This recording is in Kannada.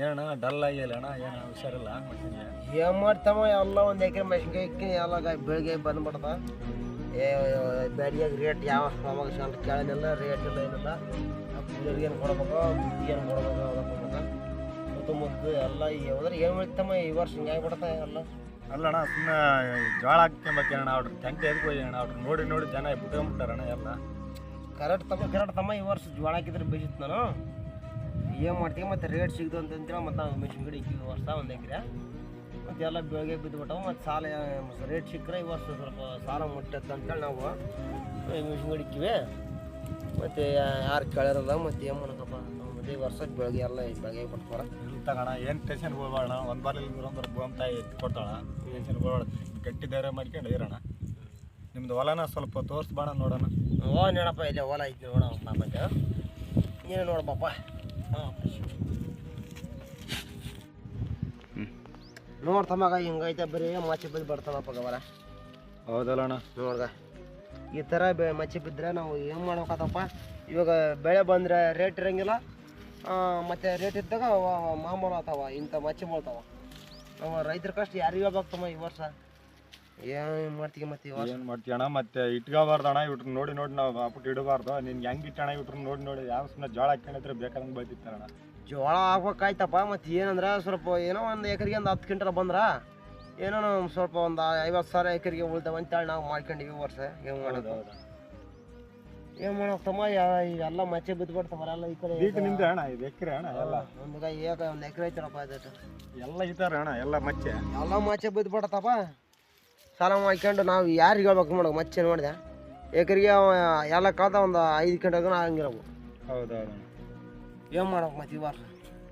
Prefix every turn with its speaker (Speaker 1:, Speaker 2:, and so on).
Speaker 1: ಏನಣ್ಣ? ಡಲ್ ಆಗಿಲ್ಲ ಅಣ್ಣ? ಏನು ಹುಷಾರಿಲ್ಲ? ಮನುಷ್ಯನಿಗೆ
Speaker 2: ಏನ್ ಮಾಡ್ತಮ್ಮ ಎಲ್ಲ ಒಂದು ಎಕರೆ ಮೆಣಸಿನ್ಕಾಯಿ ಎಲ್ಲ ಬೆಳಿಗ್ಗೆ ಬಂದ್ಬಿಡ್ತ. ಏ ಬ್ಯಾಡಿಯಾಗ ರೇಟ್ ಯಾವ ಅವಾಗ ಸಣ್ಣ ಕೇಳಲಿಲ್ಲ. ರೇಟ್ ಇಲ್ಲ ಏನಿಲ್ಲ. ಏನು ಕೊಡ್ಬೇಕು? ಏನು ಕೊಡ್ಬೇಕು? ಅದಕ್ಕೆ ಕೊಡ್ಬೇಕು. ಸುತ್ತಮುತ್ತ ಎಲ್ಲ ಹೋದ್ರೆ ಏನು ಮಾಡ್ತಮ್ಮ ಈ ವರ್ಷ ಹಿಂಗಾಗಿ ಬಿಡ್ತಾ ಎಲ್ಲ.
Speaker 1: ಅಲ್ಲಣ್ಣ ಸುಮ್ಮನೆ ಜೋಳ ಹಾಕ್ಕೊಂಬೇಕೇನಣ್ಣ ಅವ್ರ ಟೆಂಟ್ ಎದಕ್ಕೆ ಅಣ್ಣ ಅವ್ರು ನೋಡಿ ನೋಡಿ ಜನ ಬಿಟ್ಕೊಂಬಿಟ್ಟಾರಣ್ಣ ಎಲ್ಲ.
Speaker 2: ಕರೆಕ್ಟ್ ತಮ್ಮ ಕರೆಕ್ಟ್ ತಮ್ಮ ಈ ವರ್ಷ ಜೋಳ ಹಾಕಿದ್ರೆ ಬೀಜಿತ್ತು ನಾನು ಏನು ಮಾಡ್ತೀವಿ ಮತ್ತು ರೇಟ್ ಸಿಗ್ದು ಅಂತಂತೇಳಿ ಮತ್ತು ನಾವು ಮೆಷಿನ್ ಗಿಡ ಇಕ್ಕಿವಿ ವರ್ಷ ಒಂದು ಎಕರೆ. ಮತ್ತು ಎಲ್ಲ ಬೆಳಗ್ಗೆ ಬಿದ್ದುಬಿಟ್ಟವು ಮತ್ತು ಸಾಲ ರೇಟ್ ಸಿಕ್ಕರೆ ಈ ವರ್ಷ ಸ್ವಲ್ಪ ಸಾಲ ಮುಟ್ಟತ್ತೆ ಅಂತೇಳಿ ನಾವು ಮೆಷಿನ್ ಗಿಡ ಇಕ್ಕಿವಿ. ಮತ್ತು ಯಾರು ಕೇಳಿರಲ್ಲ ಮತ್ತು ಏನು ಮಾಡೋಕಪ್ಪ ಮತ್ತು ಈ ವರ್ಷ ಬೆಳಗ್ಗೆ ಎಲ್ಲ ಬೆಳಗ್ಗೆ
Speaker 1: ಇಲ್ಲಿ ತಗೋಣ ಏನು ಟೆನ್ಷನ್ ಹೋಗ್ಬೇಡ ಒಂದು ಬಾರಿ ಒಂದು ಭೂಮಿ ತಾಯಿ ಎತ್ತಿ ಕೊಡ್ತಾಳ ಟೆನ್ಷನ್ ಹೋಗ್ಬೇಡ ಗಟ್ಟಿ ಧೈರ್ಯ ಮಾಡ್ಕೊಂಡು ಇರೋಣ. ನಿಮ್ದು ಹೊಲನ ಸ್ವಲ್ಪ ತೋರಿಸ್ಬೇಡ ನೋಡೋಣ.
Speaker 2: ಓ ನೋಡಪ್ಪ ಇಲ್ಲೇ ಹೊಲ ಐತಿ ನೋಡೋಣ ಏನು ನೋಡಪ್ಪ ನೋಡ್ತಮ್ಮಾಗ ಹಿಂಗೈತೆ ಬರೀ ಮಚ್ಚಿ ಬಿದ್ದು ಬರ್ತಾವಪ್ಪ ಗವರ
Speaker 1: ಹೌದಲ್ಲ ಅಣ್ಣ
Speaker 2: ನೋಡ್ಗ ಈ ಥರ ಬೆ ಮಚ್ಚಿ ಬಿದ್ದರೆ ನಾವು ಏನು ಮಾಡ್ಬೇಕತ್ತಪ್ಪ? ಇವಾಗ ಬೆಳೆ ಬಂದರೆ ರೇಟ್ ಇರೋಂಗಿಲ್ಲ. ಮತ್ತು ರೇಟ್ ಇದ್ದಾಗ ಮಾಮೂಲು ಆತಾವ ಇಂಥ ಮಚ್ಚಿ ಬೀಳ್ತಾವ. ನಾವು ರೈತರ ಕಷ್ಟ ಯಾರಿಗೆ ಹೇಳ್ಬೇಕಮ್ಮ ಈ ವರ್ಷ? ಏನು ಮಾಡ್ತೀವಿ ಮತ್ತೆ ವರ್ಷ?
Speaker 1: ಏನು ಮಾಡ್ತೀಯ ಅಣ್ಣ? ಮತ್ತೆ ಇಟ್ಕೋಬಾರ್ದು ಅಣ್ಣ ಇವ್ರನ್ನ ನೋಡಿ ನೋಡಿ ನಾವು ಅಪ್ಪಟ್ಟು ಇಡಬಾರ್ದು. ನಿನ್ಗೆ ಹೆಂಗ್ ಇಟ್ಟಣ ಇವ್ರು ನೋಡಿ ನೋಡಿ? ಯಾವ ಸುಮ್ಮನೆ ಜೋಳ ಹಾಕೊಂಡಿದ್ರೆ ಬೇಕಾದಂಗೆ ಅಣ್ಣ.
Speaker 2: ಜೋಳ ಹಾಕ್ಬೇಕಾಯ್ತಪ್ಪ ಮತ್ತೆ ಏನಂದ್ರೆ ಸ್ವಲ್ಪ ಏನೋ ಒಂದು ಎಕರೆಗೆ ಒಂದು ಹತ್ತು ಕ್ವಿಂಟಲ್ ಬಂದ್ರ ಏನೋ ನಾವು ಸ್ವಲ್ಪ ಒಂದು ಐವತ್ತು ಸಾವಿರ ಎಕರೆಗೆ ಉಳ್ತಾವ ಅಂತೇಳಿ ನಾವು ಮಾಡ್ಕೊಂಡಿವಿ ಈ ವರ್ಷ. ಏನು ಮಾಡೋದು ಏನು ಮಾಡಕ್ತಮ್ಮ ಎಲ್ಲ ಮಚ್ಚೆ ಬಿದ್ದುಬಿಡ್ತಾವಲ್ಲ ಈ ಕಡೆ
Speaker 1: ಈಗ ನಿಂದೆ ಅಣ್ಣ ಇದು ಎಕರೆ ಅಣ್ಣ ಎಲ್ಲ.
Speaker 2: ಒಂದು ಕೈ ಏಕ ಒಂದು ಎಕರೆ ಐತರಪ್ಪ ಇದಕ್ಕೆ
Speaker 1: ಎಲ್ಲ ಇದ್ದಾರೆ ಅಣ್ಣ ಎಲ್ಲ ಮಚ್ಚೆ.
Speaker 2: ಎಲ್ಲ ಮಚ್ಚೆ ಬಿದ್ದುಬಿಡತ್ತಪ್ಪ ಸಾಲ ಮಾಡ್ಕೊಂಡು ನಾವು ಯಾರಿಗೆ ಹೇಳ್ಬೇಕು ಮಾಡೋ ಮಚ್ಚೆ ನೋಡಿದೆ. ಏಕರಿಗೆ ಎಲ್ಲ ಕಳ್ದ ಒಂದು ಐದು ಕ್ವಿಂಟಲ್ಗೂ ಹಂಗಿರವು
Speaker 1: ಹೌದೌದು.
Speaker 2: ಏನು ಮಾಡೋಕೆ ಮತ್ತೆ ಈ